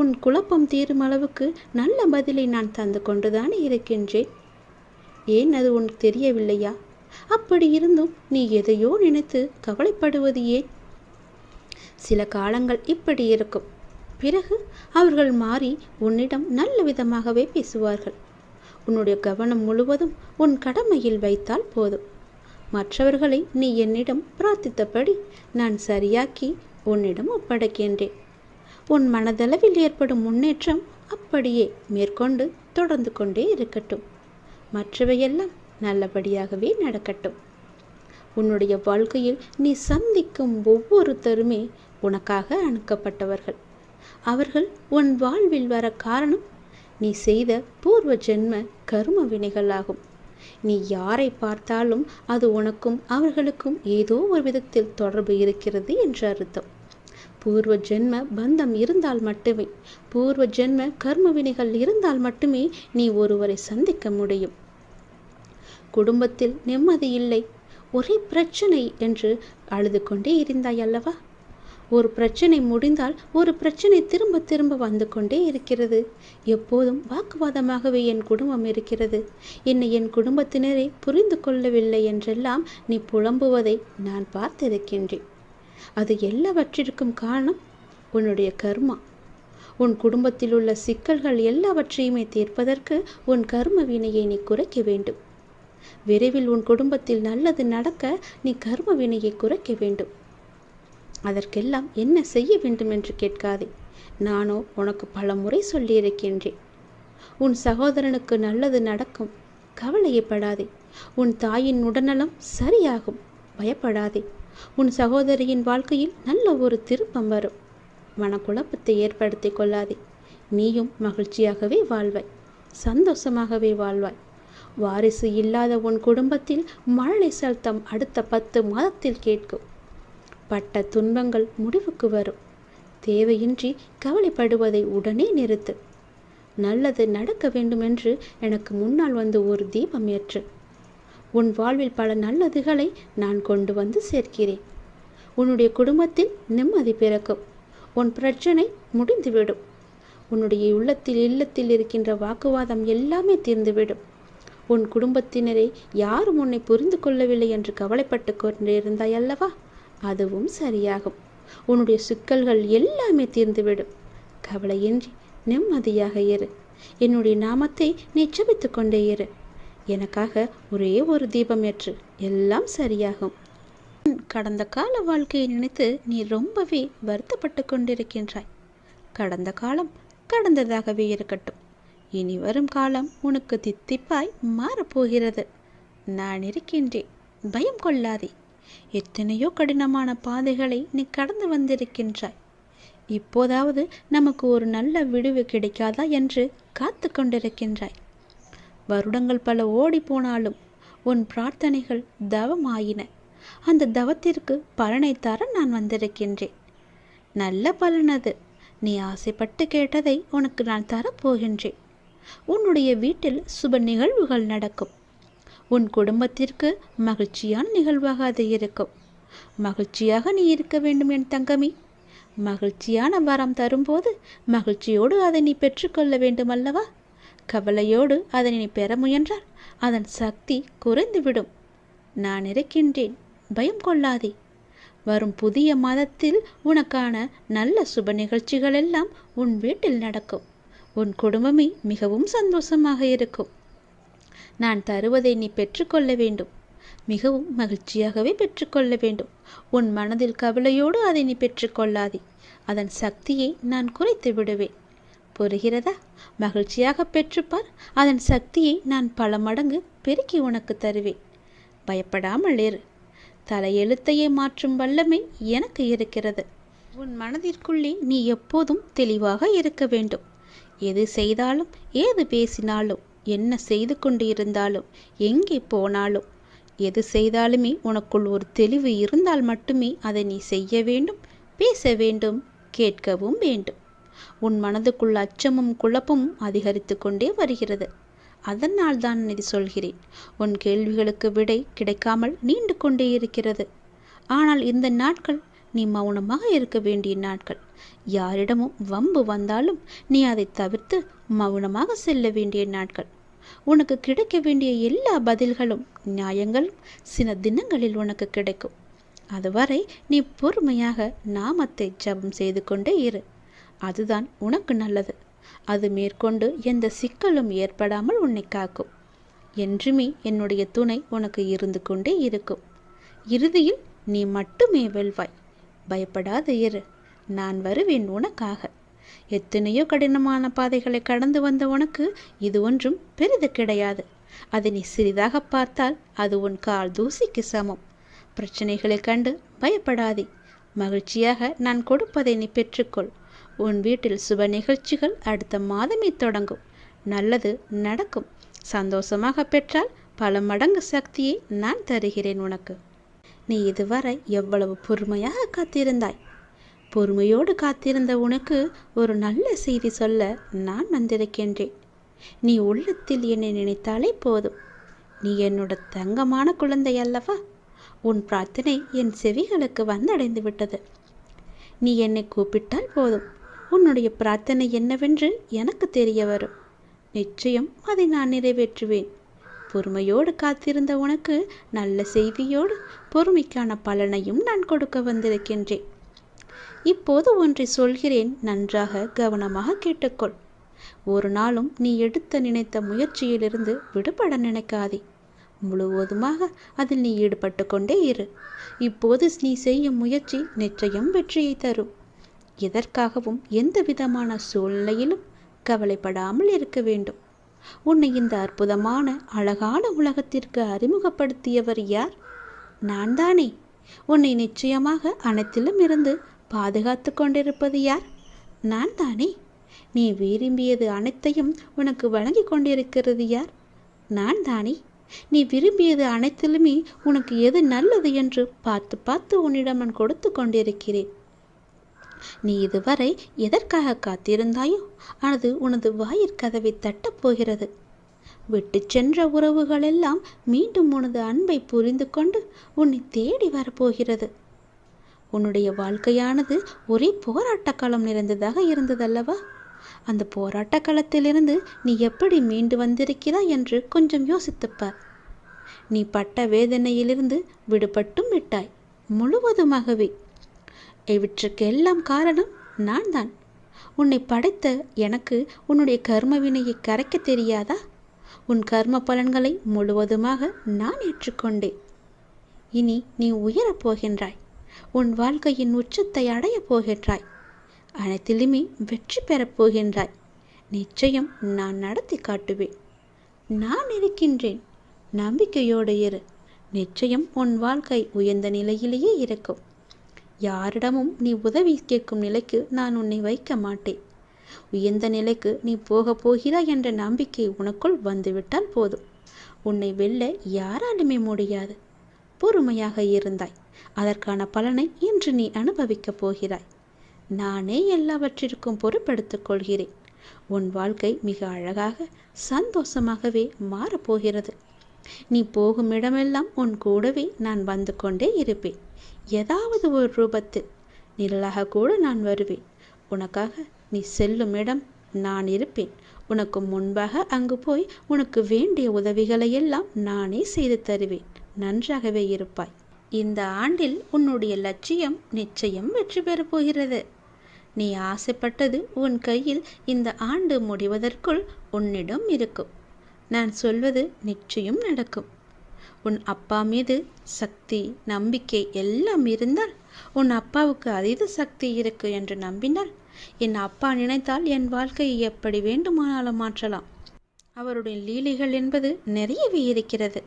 உன் குழப்பம் தீரும் அளவுக்கு நல்ல பதிலை நான் தந்து கொண்டுதானே இருக்கின்றேன்? ஏன் அது உனக்கு தெரியவில்லையா? அப்படி இருந்தும் நீ எதையோ நினைத்து கவலைப்படுவது ஏன்? சில காலங்கள் இப்படி இருக்கும். பிறகு அவர்கள் மாறி உன்னிடம் நல்ல விதமாகவே பேசுவார்கள். உன்னுடைய கவனம் முழுவதும் உன் கடமையில் வைத்தால் போதும். மற்றவர்களை நீ என்னிடம் பிரார்த்தித்தபடி நான் சரியாக்கி உன்னிடம் ஒப்படைக்கின்றேன். உன் மனதளவில் ஏற்படும் முன்னேற்றம் அப்படியே மேற்கொண்டு தொடர்ந்து கொண்டே இருக்கட்டும். மற்றவையெல்லாம் நல்லபடியாகவே நடக்கட்டும். உன்னுடைய வாழ்க்கையில் நீ சந்திக்கும் ஒவ்வொருத்தருமே உனக்காக அணுக்கப்பட்டவர்கள் அவர்கள் உன் வாழ்வில் வர காரணம் நீ செய்த பூர்வ ஜென்ம கரும வினைகளாகும். நீ யாரை பார்த்தாலும் அது உனக்கும் அவர்களுக்கும் ஏதோ ஒரு விதத்தில் தொடர்பு இருக்கிறது என்று அர்த்தம். பூர்வ ஜென்ம பந்தம் இருந்தால் மட்டுமே பூர்வ ஜென்ம கர்ம வினைகள் இருந்தால் மட்டுமே நீ ஒருவரை சந்திக்க முடியும். குடும்பத்தில் நிம்மதி இல்லை ஒரே பிரச்சனை என்று அழுது கொண்டே இருந்தாய் அல்லவா? ஒரு பிரச்சனை முடிந்தால் ஒரு பிரச்சனை திரும்ப திரும்ப வந்து கொண்டே இருக்கிறது. எப்போதும் வாக்குவாதமாகவே என் குடும்பம் இருக்கிறது. என்னை என் குடும்பத்தினரே புரிந்து கொள்ளவில்லை என்றெல்லாம் நீ புலம்புவதை நான் பார்த்திருக்கின்றேன். அது எல்லாவற்றிற்கும் காரணம் உன்னுடைய கர்மா. உன் குடும்பத்தில் உள்ள சிக்கல்கள் எல்லாவற்றையுமே தீர்ப்பதற்கு உன் கர்ம வினையை நீ குறைக்க வேண்டும். விரைவில் உன் குடும்பத்தில் நல்லது நடக்க நீ கர்ம வினையை குறைக்க வேண்டும். அதற்கெல்லாம் என்ன செய்ய வேண்டும் என்று கேட்காதே. நானோ உனக்கு பல முறை சொல்லியிருக்கின்றேன். உன் சகோதரனுக்கு நல்லது நடக்கும். கவலையப்படாதே. உன் தாயின் உடல்நலம் சரியாகும். பயப்படாதே. உன் சகோதரியின் வாழ்க்கையில் நல்ல ஒரு திருப்பம் வரும். மனக்குழப்பத்தை ஏற்படுத்தி கொள்ளாதே. நீயும் மகிழ்ச்சியாகவே வாழ்வாய். சந்தோஷமாகவே வாழ்வாய். வாரிசு இல்லாத உன் குடும்பத்தில் மழலை சத்தம் அடுத்த பத்து மாதத்தில் கேட்கும். பட்ட துன்பங்கள் முடிவுக்கு வரும். தேவையின்றி கவலைப்படுவதை உடனே நிறுத்து. நல்லது நடக்க வேண்டுமென்று எனக்கு முன்னால் வந்து ஒரு தீபம் ஏற்று. உன் வாழ்வில் பல நல்லதுகளை நான் கொண்டு வந்து சேர்க்கிறேன். உன்னுடைய குடும்பத்தில் நிம்மதி பிறக்கும். உன் பிரச்சனை முடிந்துவிடும். உன்னுடைய உள்ளத்தில் இல்லத்தில் இருக்கின்ற வாக்குவாதம் எல்லாமே தீர்ந்துவிடும். உன் குடும்பத்தினரை யாரும் உன்னை புரிந்து கொள்ளவில்லை என்று கவலைப்பட்டு கொண்டிருந்தாய் அல்லவா? அதுவும் சரியாகும். உன்னுடைய சிக்கல்கள் எல்லாமே தீர்ந்துவிடும். கவலையின்றி நிம்மதியாக இரு. என்னுடைய நாமத்தை நீ ஜபித்து கொண்டே இரு. எனக்காக ஒரே ஒரு தீபம் ஏற்று எல்லாம் சரியாகும். கடந்த கால வாழ்க்கையை நினைத்து நீ ரொம்பவே வருத்தப்பட்டு கொண்டிருக்கின்றாய். கடந்த காலம் கடந்ததாகவே இருக்கட்டும். இனி வரும் காலம் உனக்கு தித்திப்பாய் மாறப்போகிறது. நான் இருக்கின்றேன். பயம் கொள்ளாதே. எத்தனையோ கடினமான பாதைகளை நீ கடந்து வந்திருக்கின்றாய். இப்போதாவது நமக்கு ஒரு நல்ல விடுவு கிடைக்காதா என்று காத்து கொண்டிருக்கின்றாய். வருடங்கள் பல ஓடி போனாலும் உன் பிரார்த்தனைகள் தவமாயின. அந்த தவத்திற்கு பலனை தர நான் வந்திருக்கின்றேன். நல்ல பலனது நீ ஆசைப்பட்டு கேட்டதை உனக்கு நான் தரப்போகின்றேன். உன்னுடைய வீட்டில் சுப நிகழ்வுகள் நடக்கும். உன் குடும்பத்திற்கு மகிழ்ச்சியான நிகழ்வாக அது இருக்கும். மகிழ்ச்சியாக நீ இருக்க வேண்டும் என் தங்கமி. மகிழ்ச்சியான வரம் தரும்போது மகிழ்ச்சியோடு அதை நீ பெற்றுக்கொள்ள வேண்டும் அல்லவா கவலையோடு அதனை நீ பெற முயன்றால் அதன் சக்தி குறைந்துவிடும். நான் இருக்கின்றேன். பயம் கொள்ளாதே. வரும் புதிய மாதத்தில் உனக்கான நல்ல சுப நிகழ்ச்சிகள் எல்லாம் உன் வீட்டில் நடக்கும். உன் குடும்பமே மிகவும் சந்தோஷமாக இருக்கும். நான் தருவதை நீ பெற்றுக்கொள்ள வேண்டும். மிகவும் மகிழ்ச்சியாகவே பெற்றுக்கொள்ள வேண்டும். உன் மனதில் கவலையோடு அதை நீ பெற்றுக்கொள்ளாதே. அதன் சக்தியை நான் குறைத்து விடுவேன் புரிகிறதா மகிழ்ச்சியாக பெற்றுப்பார். அதன் சக்தியை நான் பல மடங்கு பெருக்கி உனக்கு தருவேன். பயப்படாமல் இரு. தலையெழுத்தையே மாற்றும் வல்லமை எனக்கு இருக்கிறது. உன் மனதிற்குள்ளே நீ எப்போதும் தெளிவாக இருக்க வேண்டும். எது செய்தாலும் ஏது பேசினாலும் என்ன செய்து கொண்டு இருந்தாலும் எங்கே போனாலும் எது செய்தாலுமே உனக்குள் ஒரு தெளிவு இருந்தால் மட்டுமே அதை நீ செய்ய வேண்டும் பேச வேண்டும் கேட்கவும் வேண்டும். உன் மனதுக்குள் அச்சமும் குழப்பமும் அதிகரித்து கொண்டே வருகிறது. அதனால் தான் இது சொல்கிறேன். உன் கேள்விகளுக்கு விடை கிடைக்காமல் நீண்டு கொண்டே இருக்கிறது. ஆனால் இந்த நாட்கள் நீ மௌனமாக இருக்க வேண்டிய நாட்கள். யாரிடமும் வம்பு வந்தாலும் நீ அதை தவிர்த்து மௌனமாக செல்ல வேண்டிய நாட்கள். உனக்கு கிடைக்க வேண்டிய எல்லா பதில்களும் நியாயங்களும் சில தினங்களில் உனக்கு கிடைக்கும். அதுவரை நீ பொறுமையாக நாமத்தை ஜபம் செய்து கொண்டே இரு. அதுதான் உனக்கு நல்லது. அது மேற்கொண்டு எந்த சிக்கலும் ஏற்படாமல் உன்னை காக்கும். என்றுமே என்னுடைய துணை உனக்கு இருந்து கொண்டே இருக்கும். இறுதியில் நீ மட்டுமே வெல்வாய். பயப்படாத இரு. நான் வருவேன் உனக்காக. எத்தனையோ கடினமான பாதைகளை கடந்து வந்த உனக்கு இது ஒன்றும் பெரிது கிடையாது. அதை நீ சிறிதாக பார்த்தால் அது உன் கால் தூசிக்கு சமம். பிரச்சனைகளை கண்டு பயப்படாதே. மகிழ்ச்சியாக நான் கொடுப்பதை நீ பெற்றுக்கொள். உன் வீட்டில் சுப நிகழ்ச்சிகள் அடுத்த மாதமே தொடங்கும். நல்லது நடக்கும். சந்தோஷமாக பெற்றால் பல மடங்கு சக்தியை நான் தருகிறேன் உனக்கு. நீ இதுவரை எவ்வளவு பொறுமையாக காத்திருந்தாய்? பொறுமையோடு காத்திருந்த உனக்கு ஒரு நல்ல செய்தி சொல்ல நான் வந்திருக்கின்றேன். நீ உள்ளத்தில் என்னை நினைத்தாலே போதும். நீ என்னோட தங்கமான குழந்தை அல்லவா? உன் பிரார்த்தனை என் செவிகளுக்கு வந்தடைந்து விட்டது நீ என்னை கூப்பிட்டால் போதும். உன்னுடைய பிரார்த்தனை என்னவென்று எனக்கு தெரிய வரும். நிச்சயம் அதை நான் நிறைவேற்றுவேன். பொறுமையோடு காத்திருந்த உனக்கு நல்ல செய்தியோடு பொறுமைக்கான பலனையும் நான் கொடுக்க வந்திருக்கின்றேன். இப்போது ஒன்றை சொல்கிறேன் நன்றாக கவனமாக கேட்டுக்கொள். ஒரு நாளும் நீ எடுத்த நினைத்த முயற்சியிலிருந்து விடுபட நினைக்காதே. முழுவதுமாக அதில் நீ ஈடுபட்டு கொண்டே இரு. இப்போது நீ செய்யும் முயற்சி நிச்சயம் வெற்றியை தரும். எதற்காகவும் எந்த விதமான சூழ்நிலையிலும் கவலைப்படாமல் இருக்க வேண்டும். உன்னை இந்த அற்புதமான அழகான உலகத்திற்கு அறிமுகப்படுத்தியவர் யார்? நான் தானே. உன்னை நிச்சயமாக அனைத்திலும் இருந்து பாதுகாத்து கொண்டிருப்பது யார்? நான் தானே. நீ விரும்பியது அனைத்தையும் உனக்கு வழங்கி கொண்டிருக்கிறது யார்? நான் தானே. நீ விரும்பியது அனைத்திலுமே உனக்கு எது நல்லது என்று பார்த்து பார்த்து உன்னிடம் நான் கொடுத்து கொண்டிருக்கிறேன். நீ இதுவரை எதற்காக காத்திருந்தாயோ அது உனது வாயிற்கதவை தட்டப் போகிறது. விட்டு சென்ற உறவுகளெல்லாம் மீண்டும் உனது அன்பை புரிந்து கொண்டு உன்னை தேடி வரப்போகிறது. உன்னுடைய வாழ்க்கையானது ஒரே போராட்ட களம் நிறைந்ததாக இருந்ததல்லவா? அந்த போராட்ட களத்திலிருந்து நீ எப்படி மீண்டு வந்திருக்கிறாய் என்று கொஞ்சம் யோசித்துப்பார் நீ பட்ட வேதனையிலிருந்து விடுபட்டும் விட்டாய் முழுவதுமாகவே. இவற்றுக்கு எல்லாம் காரணம் நான் தான் உன்னை படைத்த எனக்கு உன்னுடைய கர்ம வினையை கரைக்க தெரியாதா? உன் கர்ம பலன்களை முழுவதுமாக நான் ஏற்றுக்கொண்டேன். இனி நீ உயரப் போகின்றாய். உன் வாழ்க்கையின் உச்சத்தை அடையப் போகின்றாய். அனைத்திலுமே வெற்றி பெறப் போகின்றாய். நிச்சயம் நான் நடத்தி காட்டுவேன். நான் இருக்கின்றேன். நம்பிக்கையோடு இரு. நிச்சயம் உன் வாழ்க்கை உயர்ந்த நிலையிலேயே இருக்கும். யாரிடமும் நீ உதவி கேட்கும் நிலைக்கு நான் உன்னை வைக்க மாட்டேன். உயர்ந்த நிலைக்கு நீ போக போகிறாய் என்ற நம்பிக்கை உனக்குள் வந்துவிட்டால் போதும். உன்னை வெல்ல யாராலுமே முடியாது. பொறுமையாக இருந்தாய். அதற்கான பலனை இன்று நீ அனுபவிக்கப் போகிறாய். நானே எல்லாவற்றிற்கும் பொறுப்பெடுத்துக் கொள்கிறேன். உன் வாழ்க்கை மிக அழகாக சந்தோஷமாகவே மாறப்போகிறது நீ போகும் இடமெல்லாம் உன் கூடவே நான் வந்து கொண்டே இருப்பேன். ஏதாவது ஒரு ரூபத்தில் நிழலாக கூட நான் வருவேன். உனக்காக நீ செல்லும் இடம் நான் இருப்பேன். உனக்கு முன்பாக அங்கு போய் உனக்கு வேண்டிய உதவிகளை எல்லாம் நானே செய்து தருவேன். நன்றாகவே இருப்பாய். இந்த ஆண்டில் உன்னுடைய லட்சியம் நிச்சயம் வெற்றி பெறப் போகிறது. நீ ஆசைப்பட்டது உன் கையில் இந்த ஆண்டு முடிவதற்குள் உன்னிடம் இருக்கும். நான் சொல்வது நிச்சயம் நடக்கும். உன் அப்பா மீது சக்தி நம்பிக்கை எல்லாம் இருந்தால் உன் அப்பாவுக்கு அதீத சக்தி இருக்கு என்று நம்பினால் என் அப்பா நினைத்தால் என் வாழ்க்கையை எப்படி வேண்டுமானாலும் மாற்றலாம். அவருடைய லீலைகள் என்பது நிறையவே இருக்கிறது.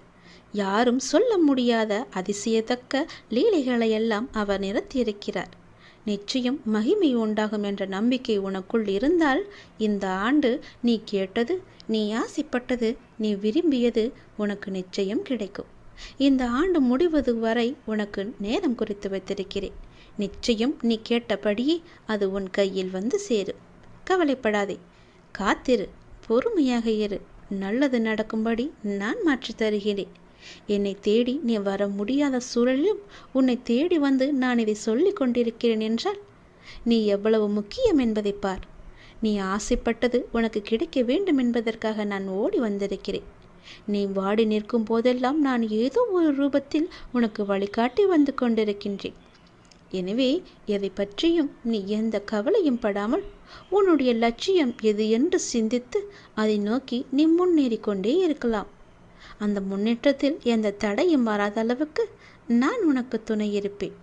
யாரும் சொல்ல முடியாத அதிசயத்தக்க லீலைகளை எல்லாம் அவர் நிறுத்தியிருக்கிறார். நிச்சயம் மகிமை உண்டாகும் என்ற நம்பிக்கை உனக்குள் இருந்தால் இந்த ஆண்டு நீ கேட்டது நீ ஆசைப்பட்டது நீ விரும்பியது உனக்கு நிச்சயம் கிடைக்கும். இந்த ஆண்டு முடிவது வரை உனக்கு நேரம் குறித்து வைத்திருக்கிறேன். நிச்சயம் நீ கேட்டபடியே அது உன் கையில் வந்து சேரும். கவலைப்படாதே. காத்திரு. பொறுமையாக இரு. நல்லது நடக்கும்படி நான் மாற்றி தருகிறேன். என்னை தேடி நீ வர முடியாத சூழலிலும் உன்னை தேடி வந்து நான் இதை சொல்லிக் கொண்டிருக்கிறேன் என்றால் நீ எவ்வளவு முக்கியம் என்பதை பார். நீ ஆசைப்பட்டது உனக்கு கிடைக்க வேண்டும் என்பதற்காக நான் ஓடி வந்திருக்கிறேன். நீ வாடி நிற்கும் போதெல்லாம் நான் ஏதோ ஒரு ரூபத்தில் உனக்கு வழிகாட்டி வந்து கொண்டிருக்கின்றேன். எனவே எதை பற்றியும் நீ எந்த கவலையும் படாமல் உன்னுடைய லட்சியம் எது என்று சிந்தித்து அதை நோக்கி நீ முன்னேறி கொண்டே இருக்கலாம். அந்த முன்னேற்றத்தில் எந்த தடையும் வராத அளவுக்கு நான் உனக்கு துணை இருப்பேன்.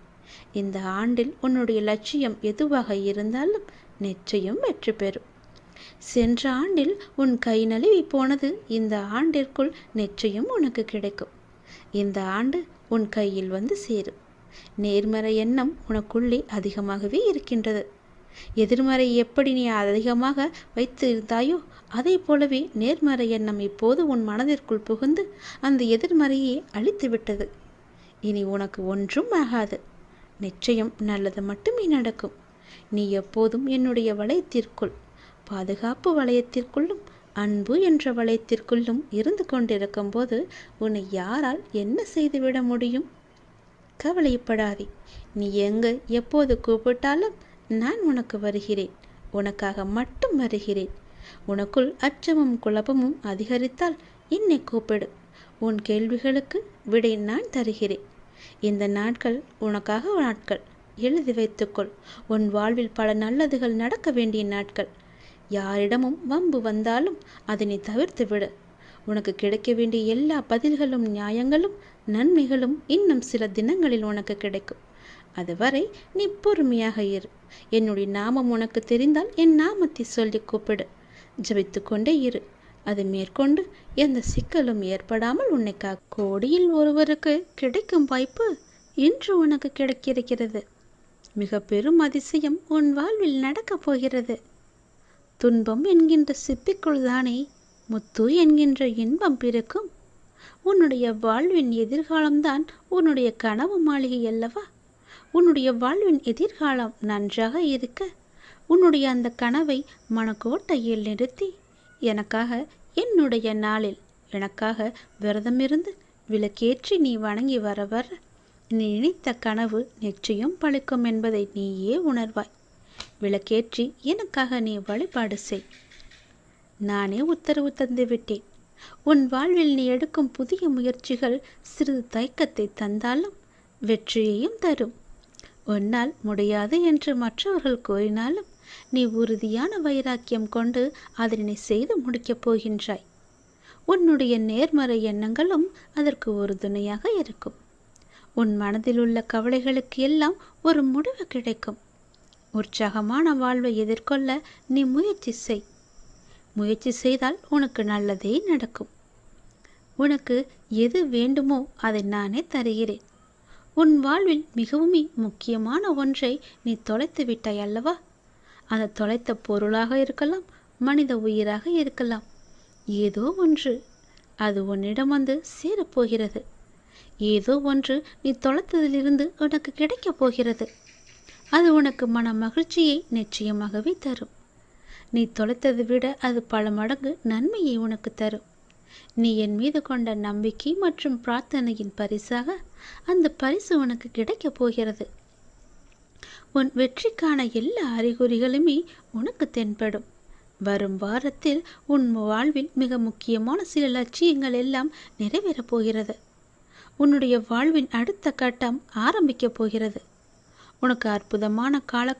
இந்த ஆண்டில் உன்னுடைய லட்சியம் எதுவாக இருந்தாலும் நிச்சயம் வெற்றி பெறும். சென்ற ஆண்டில் உன் கை நழுவி போனது இந்த ஆண்டிற்குள் நிச்சயம் உனக்கு கிடைக்கும். இந்த ஆண்டு உன் கையில் வந்து சேரும். நேர்மறை எண்ணம் உனக்குள்ளே அதிகமாகவே இருக்கின்றது. எதிர்மறை எப்படி நீ அதிகமாக வைத்து இருந்தாயோ அதே போலவே நேர்மறை எண்ணம் இப்போது உன் மனதிற்குள் புகுந்து அந்த எதிர்மறையை அழித்து விட்டது இனி உனக்கு ஒன்றும் ஆகாது. நிச்சயம் நல்லது மட்டுமே நடக்கும். நீ எப்போதும் என்னுடைய வளையத்திற்குள் பாதுகாப்பு வளையத்திற்குள்ளும் அன்பு என்ற வளையத்திற்குள்ளும் இருந்து கொண்டிருக்கும் போது உன்னை யாரால் என்ன செய்துவிட முடியும்? கவலைப்படாதே. நீ எங்கு எப்போது கூப்பிட்டாலும் நான் உனக்கு வருகிறேன். உனக்காக மட்டும் வருகிறேன். உனக்குள் அச்சமும் குழப்பமும் அதிகரித்தால் என்னை கூப்பிடு. உன் கேள்விகளுக்கு விடை நான் தருகிறேன். இந்த நாட்கள் உனக்காக நாட்கள். எழுதி வைத்துக்கொள். உன் வாழ்வில் பல நல்லதுகள் நடக்க வேண்டிய நாட்கள். யாரிடமும் வம்பு வந்தாலும் அதனை தவிர்த்து விடு. உனக்கு கிடைக்க வேண்டிய எல்லா பதில்களும் நியாயங்களும் நன்மைகளும் இன்னும் சில தினங்களில் உனக்கு கிடைக்கும். அதுவரை நீ பொறுமையாக இரு. என்னுடைய நாமம் உனக்கு தெரிந்தால் என் நாமத்தை சொல்லி கூப்பிடு. ஜபித்து கொண்டே இரு. அது மேற்கொண்டு எந்த சிக்கலும் ஏற்படாமல் உன்னை கோடியில் ஒருவருக்கு கிடைக்கும் வாய்ப்பு இன்று உனக்கு கிடைக்கிருக்கிறது. மிக பெரும் அதிசயம் உன் வாழ்வில் நடக்கப் போகிறது. துன்பம் என்கின்ற சிப்பிக்குள் தானே முத்து என்கின்ற இன்பம் பிறக்கும். உன்னுடைய வாழ்வின் எதிர்காலம்தான் உன்னுடைய கனவு மாளிகை அல்லவா? உன்னுடைய வாழ்வின் எதிர்காலம் நன்றாக இருக்க உன்னுடைய அந்த கனவை மனக்கோட்டையில் நிறுத்தி எனக்காக என்னுடைய நாளில் எனக்காக விரதமிருந்து விளக்கேற்றி நீ வணங்கி வர வர நீ நினைத்த கனவு நிச்சயம் பழிக்கும் என்பதை நீயே உணர்வாய். விளக்கேற்றி எனக்காக நீ வழிபாடு செய். நானே உத்தரவு தந்து விட்டேன் உன் வாழ்வில் நீ எடுக்கும் புதிய முயற்சிகள் சிறிது தயக்கத்தை தந்தாலும் வெற்றியையும் தரும். உன்னால் முடியாது என்று மற்றவர்கள் கூறினாலும் நீ உறுதியான வைராக்கியம் கொண்டு அதனை செய்து முடிக்கப் போகின்றாய். உன்னுடைய நேர்மறை எண்ணங்களும் அதற்கு ஒரு துணையாக இருக்கும். உன் மனதில் உள்ள கவலைகளுக்கு எல்லாம் ஒரு முடிவு கிடைக்கும். உற்சாகமான வாழ்வை எதிர்கொள்ள நீ முயற்சி செய். முயற்சி செய்தால் உனக்கு நல்லதே நடக்கும். உனக்கு எது வேண்டுமோ அதை நானே தருகிறேன். உன் வாழ்வில் மிகவும் முக்கியமான ஒன்றை நீ தொலைத்து விட்டாய் அல்லவா? அந்த தொலைத்த பொருளாக இருக்கலாம் மனித உயிராக இருக்கலாம். ஏதோ ஒன்று அது உன்னிடம் வந்து சேரப்போகிறது. ஏதோ ஒன்று நீ தொலைத்ததிலிருந்து உனக்கு கிடைக்கப் போகிறது. அது உனக்கு மன மகிழ்ச்சியை நிச்சயமாகவே தரும். நீ தொலைத்ததை விட அது பல மடங்கு நன்மையை உனக்கு தரும். நீ என் மீது கொண்ட நம்பிக்கை மற்றும் பிரார்த்தனையின் பரிசாக அந்த பரிசு உனக்கு கிடைக்கப் போகிறது. உன் வெற்றிக்கான எல்லா அறிகுறிகளுமே உனக்கு தென்படும். வரும் வாரத்தில் உன் வாழ்வில் மிக முக்கியமான சில லட்சியங்கள் எல்லாம் நிறைவேறப் போகிறது. உன்னுடைய வாழ்வின் அடுத்த கட்டம் ஆரம்பிக்கப் போகிறது. உனக்கு அற்புதமான கால